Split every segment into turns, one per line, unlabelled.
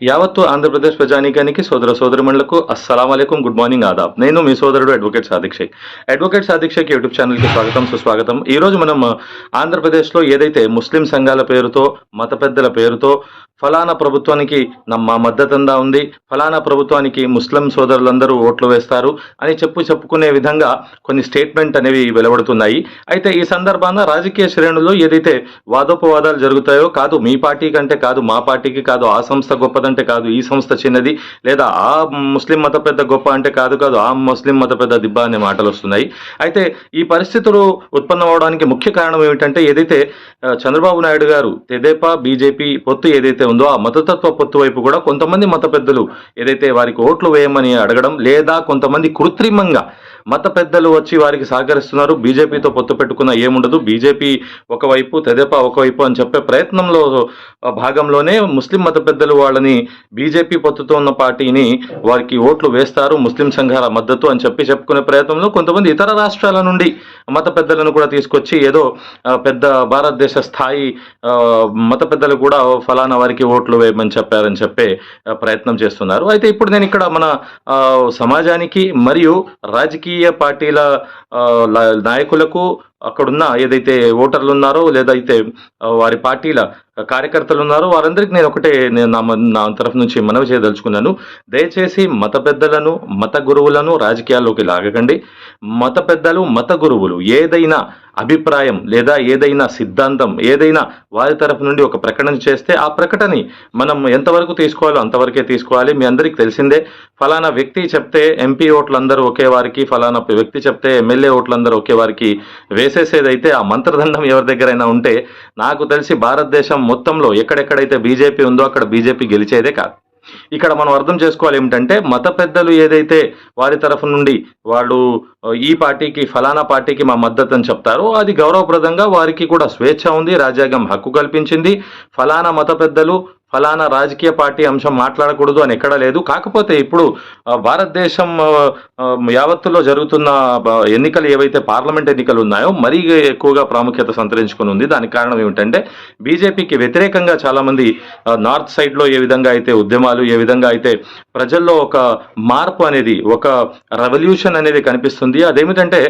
యావత్తు ఆంధ్రప్రదేశ్ ప్రజానీకానికి సోదర సోదరిమణులకు అస్సలం అలైకుం గుడ్ మార్నింగ్ ఆదాబ్. నేను మీ సోదరుడు advocate Sadiq Shaikh advocate Sadiq Shaikh YouTube ఛానల్కి స్వాగతం సుస్వాగతం. ఈ రోజు మనం ఆంధ్రప్రదేశ్లో ఏదైతే ముస్లిం సంఘాల పేరుతో మత పెద్దల పేరుతో ఫలానా ప్రభుత్వానికి నమ్మ మా మద్దతందా ఉంది ఫలానా ప్రభుత్వానికి ముస్లిం సోదరులందరూ ఓట్లు వేస్తారు అని చెప్పు చెప్పుకునే విధంగా కొన్ని స్టేట్మెంట్ అనేవి వెలువడుతున్నాయి. అయితే ఈ సందర్భాన రాజకీయ శ్రేణుల్లో ఏదైతే వాదోపవాదాలు జరుగుతాయో కాదు మీ పార్టీ కంటే కాదు మా పార్టీకి కాదు ఆ సంస్థ గొప్పదంటే కాదు ఈ సంస్థ చిన్నది. లేదా ఆ ముస్లిం మత పెద్ద గొప్ప అంటే కాదు కాదు ఆ ముస్లిం మత పెద్ద దిబ్బ అనే మాటలు వస్తున్నాయి అయితే ఈ పరిస్థితులు ఉత్పన్నం అవడానికి ముఖ్య కారణం ఏమిటంటే ఏదైతే చంద్రబాబు నాయుడు గారు తెదేపా బీజేపీ పొత్తు ఏదైతే ఉందో ఆ మతతత్వ పొత్తు వైపు కూడా కొంతమంది మత పెద్దలు ఏదైతే వారికి ఓట్లు వేయమని అడగడం లేదా కొంతమంది కృత్రిమంగా మత పెద్దలు వచ్చి వారికి సహకరిస్తున్నారు. బీజేపీతో పొత్తు పెట్టుకున్న ఏముండదు. బీజేపీ ఒకవైపు తెదేపా ఒకవైపు అని చెప్పే ప్రయత్నంలో భాగంలోనే ముస్లిం మత పెద్దలు వాళ్ళని బీజేపీ పొత్తుతో ఉన్న పార్టీని వారికి ఓట్లు వేస్తారు. ముస్లిం సంఘాల మద్దతు అని చెప్పి చెప్పుకునే ప్రయత్నంలో కొంతమంది ఇతర రాష్ట్రాల నుండి మత పెద్దలను కూడా తీసుకొచ్చి ఏదో పెద్ద భారతదేశ స్థాయి ఆ, మత పెద్దలు కూడా ఫలానా వారికి ఓట్లు వేయమని చెప్పారని చెప్పే ప్రయత్నం చేస్తున్నారు. అయితే ఇప్పుడు నేను ఇక్కడ మన ఆ, సమాజానికి మరియు రాజకీయ పార్టీల ఆ, నాయకులకు అక్కడున్న ఏదైతే ఓటర్లు ఉన్నారో లేదైతే వారి పార్టీల కార్యకర్తలు ఉన్నారో వారందరికీ నేను ఒకటే నేను నా నా తరఫు నుంచి మనవి చేయదలుచుకున్నాను. దయచేసి మత పెద్దలను మత గురువులను రాజకీయాల్లోకి లాగకండి. మత పెద్దలు మత గురువులు ఏదైనా అభిప్రాయం లేదా ఏదైనా సిద్ధాంతం ఏదైనా వారి తరఫు నుండి ఒక ప్రకటన చేస్తే ఆ ప్రకటనని మనం ఎంతవరకు తీసుకోవాలో అంతవరకే తీసుకోవాలి. మీ అందరికీ తెలిసిందే. ఫలానా వ్యక్తి చెప్తే ఎంపీ ఓట్లందరూ ఒకే వారికి ఫలానా వ్యక్తి చెప్తే ఎమ్మెల్యే ఓట్లందరూ ఒకే వారికి వేసేసేదైతే ఆ మంత్రదండం ఎవరి దగ్గరైనా ఉంటే నాకు తెలిసి భారతదేశం మొత్తంలో ఎక్కడెక్కడైతే బీజేపీ ఉందో అక్కడ బీజేపీ గెలిచేదే కాదు. ఇక్కడ మనం అర్థం చేసుకోవాలి ఏమిటంటే మత పెద్దలు ఏదైతే వారి తరఫు నుండి వాళ్ళు ఈ పార్టీకి ఫలానా పార్టీకి మా మద్దతు అని చెప్తారో అది గౌరవప్రదంగా వారికి కూడా స్వేచ్ఛ ఉంది రాజ్యాంగం హక్కు కల్పించింది. ఫలానా మత పెద్దలు ఫలానా రాజకీయ పార్టీ అంశం మాట్లాడకూడదు అని ఎక్కడా లేదు. కాకపోతే ఇప్పుడు భారతదేశం యావత్తులో జరుగుతున్న ఎన్నికలు ఏవైతే పార్లమెంట్ ఎన్నికలు ఉన్నాయో మరీ ఎక్కువగా ప్రాముఖ్యత సంతరించుకుని ఉంది. దానికి కారణం ఏమిటంటే బీజేపీకి వ్యతిరేకంగా చాలామంది నార్త్ సైడ్లో ఏ విధంగా అయితే ఉద్యమాలు ఏ విధంగా అయితే ప్రజల్లో ఒక మార్పు అనేది ఒక రెవల్యూషన్ అనేది కనిపిస్తుంది. అదేమిటంటే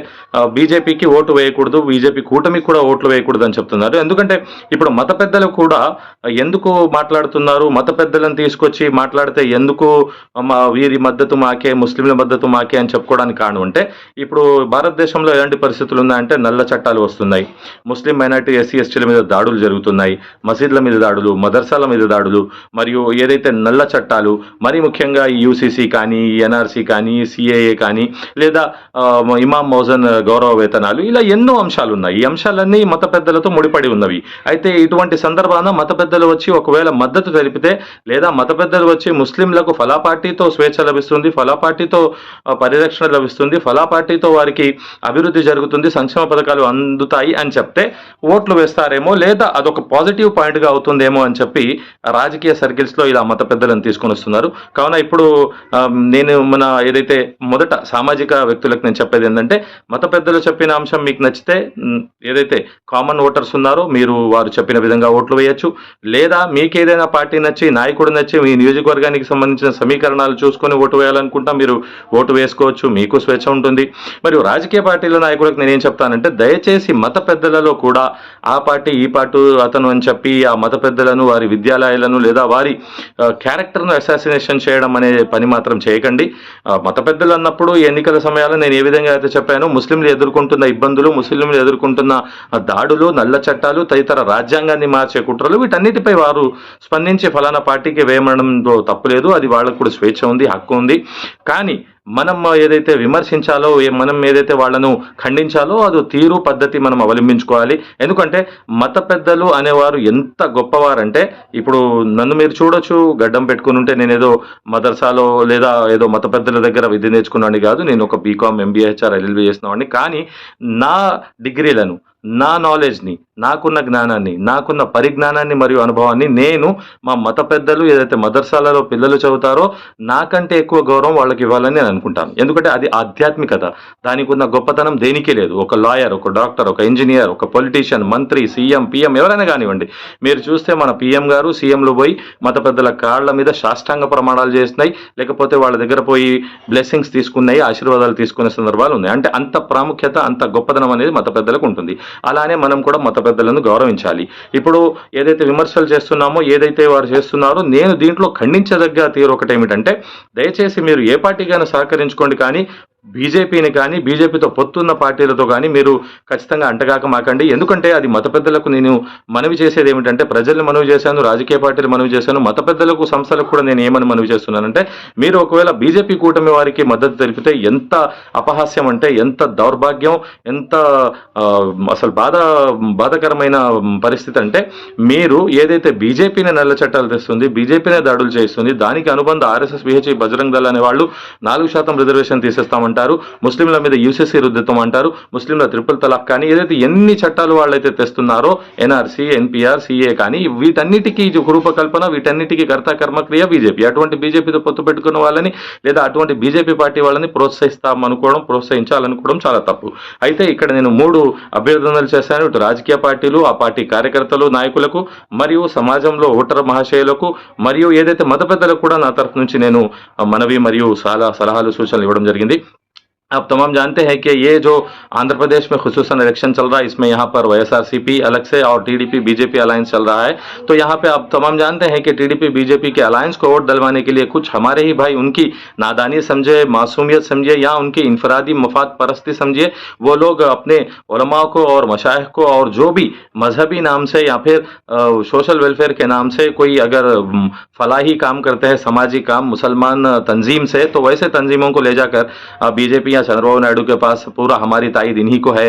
బీజేపీకి ఓటు వేయకూడదు బీజేపీ కూటమికి కూడా ఓట్లు వేయకూడదు అని చెప్తున్నారు. ఎందుకంటే ఇప్పుడు మత పెద్దలు కూడా ఎందుకు మాట్లాడుతున్నారు మత పెద్దలను తీసుకొచ్చి మాట్లాడితే ఎందుకు మా వీరి మద్దతు మాకే ముస్లింల మద్దతు మాకే అని చెప్పుకోవడానికి కారణం అంటే ఇప్పుడు భారతదేశంలో ఎలాంటి పరిస్థితులు ఉన్నాయంటే నల్ల చట్టాలు వస్తున్నాయి. ముస్లిం మైనార్టీ ఎస్సీ ఎస్టీల మీద దాడులు జరుగుతున్నాయి. మసీదుల మీద దాడులు మదర్సాల మీద దాడులు మరియు ఏదైతే నల్ల చట్టాలు మరి ముఖ్యంగా యూసీసీ కానీ ఎన్ఆర్సీ కానీ సిఏఏ కానీ లేదా ఇమామ్ మౌజన్ గౌరవ వేతనాలు ఇలా ఎన్నో అంశాలు ఉన్నాయి. ఈ అంశాలన్నీ మత పెద్దలతో ముడిపడి ఉన్నవి. అయితే ఇటువంటి సందర్భాన మత పెద్దలు వచ్చి ఒకవేళ మద్దతు తెలిపితే లేదా మత పెద్దలు వచ్చి ముస్లింలకు ఫలా పార్టీతో స్వేచ్ఛ లభిస్తుంది ఫలా పార్టీతో పరిరక్షణ లభిస్తుంది ఫలా పార్టీతో వారికి అభివృద్ధి జరుగుతుంది సంక్షేమ పథకాలు అందుతాయి అని చెప్తే ఓట్లు వేస్తారేమో లేదా అదొక పాజిటివ్ పాయింట్గా అవుతుందేమో అని చెప్పి రాజకీయ సర్కిల్స్లో ఇలా మత పెద్దలను తీసుకొని వస్తున్నారు. కావున ఇప్పుడు నేను మన ఏదైతే మొదట సామాజిక వ్యక్తులకు నేను చెప్పేది ఏంటంటే మత పెద్దలు చెప్పిన అంశం మీకు నచ్చితే ఏదైతే కామన్ ఓటర్స్ ఉన్నారో మీరు వారు చెప్పిన విధంగా ఓట్లు వేయొచ్చు. లేదా మీకు ఏదైనా పార్టీ నచ్చి నాయకుడు నచ్చి మీ నియోజకవర్గానికి సంబంధించిన సమీకరణాలు చూసుకొని ఓటు వేయాలనుకుంటా మీరు ఓటు వేసుకోవచ్చు మీకు స్వేచ్ఛ ఉంటుంది. మరియు రాజకీయ పార్టీల నాయకులకు నేనేం చెప్తానంటే దయచేసి మత పెద్దలలో కూడా ఆ పార్టీ ఈ పార్టీ అతను అని చెప్పి ఆ మత పెద్దలను వారి విద్యాలయాలను లేదా వారి క్యారెక్టర్ను అసాసినేషన్ చేయడం అనే పని మాత్రం చేయకండి. మత పెద్దలు అన్నప్పుడు ఎన్నికల సమయాల్లో నేను ఏ విధంగా అయితే చెప్పానో ముస్లింలు ఎదుర్కొంటున్న ఇబ్బందులు ముస్లింలు ఎదుర్కొంటున్న దాడులు నల్ల చట్టాలు తదితర రాజ్యాంగాన్ని మార్చే కుట్రలు వీటన్నిటిపై వారు స్పందించి ఫలానా పార్టీకి వేయమనడంలో తప్పులేదు అది వాళ్ళకు కూడా స్వేచ్ఛ ఉంది హక్కు ఉంది. కానీ మనం ఏదైతే విమర్శించాలో ఏ- మనం ఏదైతే వాళ్ళను ఖండించాలో అది తీరు పద్ధతి మనం అవలంబించుకోవాలి. ఎందుకంటే మత పెద్దలు అనేవారు ఎంత గొప్పవారంటే ఇప్పుడు నన్ను మీరు చూడొచ్చు గడ్డం పెట్టుకుని ఉంటే నేను ఏదో మదర్సాలో లేదా ఏదో మత పెద్దల దగ్గర విద్య నేర్చుకున్నాను కాదు నేను ఒక బీకామ్ ఎంబీహెచ్ఆర్ ఎల్ఎల్బి చేసినవాడిని కానీ నా డిగ్రీలను నా నాలెడ్జ్ని నాకున్న జ్ఞానాన్ని నాకున్న పరిజ్ఞానాన్ని మరియు అనుభవాన్ని నేను మా మత పెద్దలు ఏదైతే మదర్సాలలో పిల్లలు చదువుతారో నాకంటే ఎక్కువ గౌరవం వాళ్ళకి ఇవ్వాలని నేను అనుకుంటాను. ఎందుకంటే అది ఆధ్యాత్మికత. దానికి ఉన్న గొప్పతనం దేనికి లేదు. ఒక లాయర్ ఒక డాక్టర్ ఒక ఇంజనీర్ ఒక పొలిటీషియన్ మంత్రి సీఎం పిఎం ఎవరైనా కానివ్వండి. మీరు చూస్తే మన పిఎం గారు సీఎంలు పోయి మత పెద్దల కాళ్ళ మీద సాష్టాంగ ప్రమాణాలు చేస్తున్నాయి. లేకపోతే వాళ్ళ దగ్గర పోయి బ్లెస్సింగ్స్ తీసుకున్నాయి ఆశీర్వాదాలు తీసుకునే సందర్భాలు ఉన్నాయి. అంటే అంత ప్రాముఖ్యత అంత గొప్పతనం అనేది మత పెద్దలకు ఉంటుంది. అలానే మనం కూడా మత పెద్దలను గౌరవించాలి. ఇప్పుడు ఏదైతే విమర్శలు చేస్తున్నామో ఏదైతే వారు చేస్తున్నారో నేను దీంట్లో ఖండించదగ్గ తీరు ఒకటి ఏమిటంటే దయచేసి మీరు ఏ పార్టీకైనా సహకరించుకోండి కానీ బీజేపీని కానీ బీజేపీతో పొత్తున్న పార్టీలతో కానీ మీరు ఖచ్చితంగా అంటగాక మాకండి. ఎందుకంటే అది మత పెద్దలకు నేను మనవి చేసేది ఏమిటంటే ప్రజల్ని మనవి చేశాను రాజకీయ పార్టీలు మనవి చేశాను మత పెద్దలకు సంస్థలకు కూడా నేను ఏమని మనవి చేస్తున్నానంటే మీరు ఒకవేళ బీజేపీ కూటమి వారికి మద్దతు తెలిపితే ఎంత అపహాస్యం అంటే ఎంత దౌర్భాగ్యం ఎంత అసలు బాధ బాధకరమైన పరిస్థితి అంటే మీరు ఏదైతే బీజేపీని నల్ల చట్టాలు తెస్తుంది బీజేపీనే దాడులు చేస్తుంది దానికి అనుబంధ ఆర్ఎస్ఎస్ బిహెచ్ఈ బజరంగ్ దళ అనే వాళ్ళు నాలుగు శాతం రిజర్వేషన్ అంటారు ముస్లింల మీద యూసీసీ రుద్దుతాం అంటారు ముస్లింల త్రిపుల్ తలాక్ కానీ ఏదైతే ఎన్ని చట్టాలు వాళ్ళైతే తెస్తున్నారో ఎన్ఆర్సీ ఎన్పిఆర్ సిఏ కానీ వీటన్నిటికీ ఇది రూపకల్పన వీటన్నిటికీ కర్త కర్మక్రియ బీజేపీ. అటువంటి బీజేపీతో పొత్తు పెట్టుకున్న వాళ్ళని లేదా అటువంటి బీజేపీ పార్టీ వాళ్ళని ప్రోత్సహిస్తామనుకోవడం ప్రోత్సహించాలనుకోవడం చాలా తప్పు. అయితే ఇక్కడ నేను మూడు అభ్యర్థనలు చేశాను. ఇటు రాజకీయ పార్టీలు ఆ పార్టీ కార్యకర్తలు నాయకులకు మరియు సమాజంలో ఓటర్ మహాశయులకు మరియు ఏదైతే మత పెద్దలకు కూడా నా తరఫు నుంచి నేను మనవి మరియు సలహా సలహాలు సూచనలు ఇవ్వడం జరిగింది. آپ تمام جانتے ہیں کہ یہ جو آندھر پردیش میں خصوصاً الیکشن چل رہا ہے، اس میں یہاں پر وائی ایس آر سی پی الگ سے اور ٹی ڈی پی بی جے پی الائنس چل رہا ہے۔ تو یہاں پہ آپ تمام جانتے ہیں کہ ٹی ڈی پی بی جے پی کے الائنس کو ووٹ دلوانے کے لیے کچھ ہمارے ہی بھائی ان کی نادانی سمجھے، معصومیت سمجھے یا ان کی انفرادی مفاد پرستی سمجھے، وہ لوگ اپنے علماء کو اور مشاہد کو اور جو بھی مذہبی نام سے یا پھر سوشل ویلفیئر کے نام سے کوئی اگر فلاحی کام کرتے ہیں، سماجی کام، مسلمان تنظیم سے، تو ویسے تنظیموں کو لے جا کر بی جے پی یا چندرباب نائیڈو کے پاس پورا ہماری تائید انہی کو ہے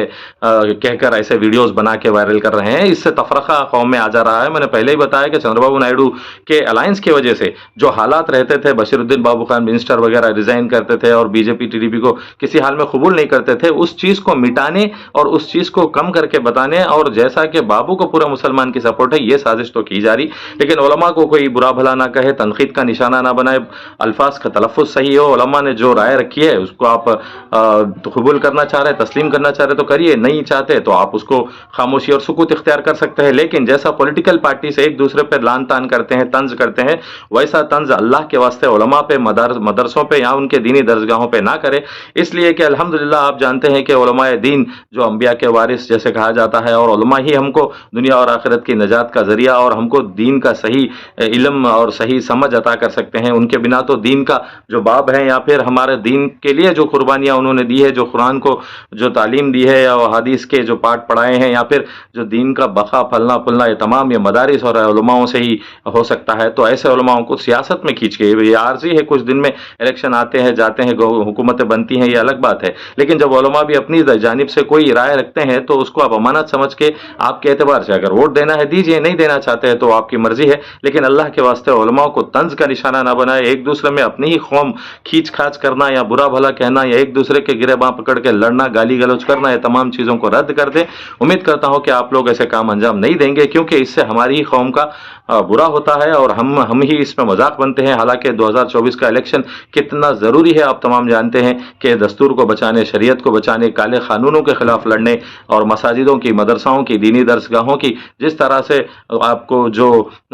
کہہ کر ایسے ویڈیوز بنا کے وائرل کر رہے ہیں۔ اس سے تفرقہ قوم میں آ جا رہا ہے۔ میں نے پہلے ہی بتایا کہ چندرباب نائیڈو کے الائنس کی وجہ سے جو حالات رہتے تھے، بشیر الدین بابو خان منسٹر وغیرہ ریزائن کرتے تھے اور بی جے پی ٹی ڈی پی کو کسی حال میں قبول نہیں کرتے تھے، اس چیز کو مٹانے اور اس چیز کو کم کر کے بتانے اور جیسا کہ بابو کو پورا مسلمان کی سپورٹ ہے، یہ سازش تو کی جا رہی۔ لیکن علماء کو کوئی برا بھلا نہ کہے، تنقید کا نشانہ نہ بنائے، الفاظ کا تلفظ صحیح ہو، علماء نے جو رائے رکھی ہے، اس کو آپ قبول کرنا چاہ رہے، تسلیم کرنا چاہ رہے، تو کریے، نہیں چاہتے تو آپ اس کو خاموشی اور سکوت اختیار کر سکتے ہیں۔ لیکن جیسا پولیٹیکل پارٹی سے ایک دوسرے پہ لان تان کرتے ہیں، طنز کرتے ہیں، ویسا طنز اللہ کے واسطے، علماء پہ مدرسوں پہ یا ان کے دینی درزگاہوں پہ نہ کرے۔ اس لیے کہ الحمدللہ آپ جانتے ہیں کہ علماء دین جو انبیاء کے وارث جیسے کہا جاتا ہے، اور علماء ہی ہم کو دنیا اور آخرت کی نجات کا ذریعہ اور ہم کو دین کا صحیح علم اور صحیح سمجھ عطا کر سکتے ہیں۔ ان کے بنا تو دین کا جو باب ہے یا پھر ہمارے دین کے لیے جو قربانی یا انہوں نے دی ہے جو قرآن کو جو تعلیم دی ہے یا حدیث کے جو پاٹ پڑھائے ہیں یا پھر جو دین کا بقا پھلنا پھلنا یہ تمام یہ مدارس اور علماؤں سے ہی ہو سکتا ہے، تو ایسے علماؤں کو سیاست میں کھینچ کے یہ عارضی ہے کچھ دن میں الیکشن آتے ہیں، جاتے ہیں حکومتیں بنتی ہیں، یہ الگ بات ہے۔ لیکن جب علماء بھی اپنی جانب سے کوئی رائے رکھتے ہیں تو اس کو آپ امانت سمجھ کے آپ کے اعتبار سے اگر ووٹ دینا ہے دیجیے نہیں دینا چاہتے ہیں تو آپ کی مرضی ہے۔ لیکن اللہ کے واسطے علماء کو طنز کا نشانہ نہ بنائے، ایک دوسرے میں اپنی ہی قوم کھینچ کھاچ کرنا یا برا بھلا کہنا یا ایک دوسرے کے گرے باں پکڑ کے لڑنا، گالی گلوچ کرنا، یہ تمام چیزوں کو رد کر دیں۔ امید کرتا ہوں کہ آپ لوگ ایسے کام انجام نہیں دیں گے، کیونکہ اس سے ہماری ہی قوم کا ہاں، برا ہوتا ہے اور ہم ہم ہی اس میں مذاق بنتے ہیں۔ حالانکہ دو ہزار چوبیس کا الیکشن کتنا ضروری ہے، آپ تمام جانتے ہیں کہ دستور کو بچانے، شریعت کو بچانے، کالے قانونوں کے خلاف لڑنے اور مساجدوں کی مدرسوں کی، دینی درسگاہوں کی، جس طرح سے آپ کو جو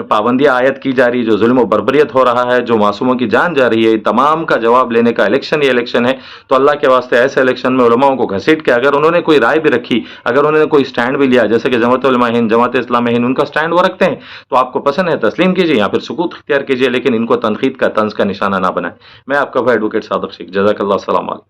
پابندیاں عائد کی جا رہی، جو ظلم و بربریت ہو رہا ہے، جو معصوموں کی جان جا رہی ہے تمام کا جواب لینے کا الیکشن یہ الیکشن ہے۔ تو اللہ کے واسطے ایسے الیکشن میں علماؤں کو گھسیٹ کے اگر انہوں نے کوئی رائے بھی رکھی، اگر انہوں نے کوئی اسٹینڈ بھی لیا، جیسے کہ جماعت علماء ہند، جماعت اسلام ہند، ان کا اسٹینڈ وہ رکھتے ہیں۔ تو آپ کو پسند ہے، تسلیم کیجیے یا پھر سکوت اختیار کیجیے لیکن ان کو تنقید کا طنز کا نشانہ نہ بنائیں۔ میں آپ کا بھائی ایڈوکیٹ صادق شیخ، جزاک اللہ، السلام علیکم۔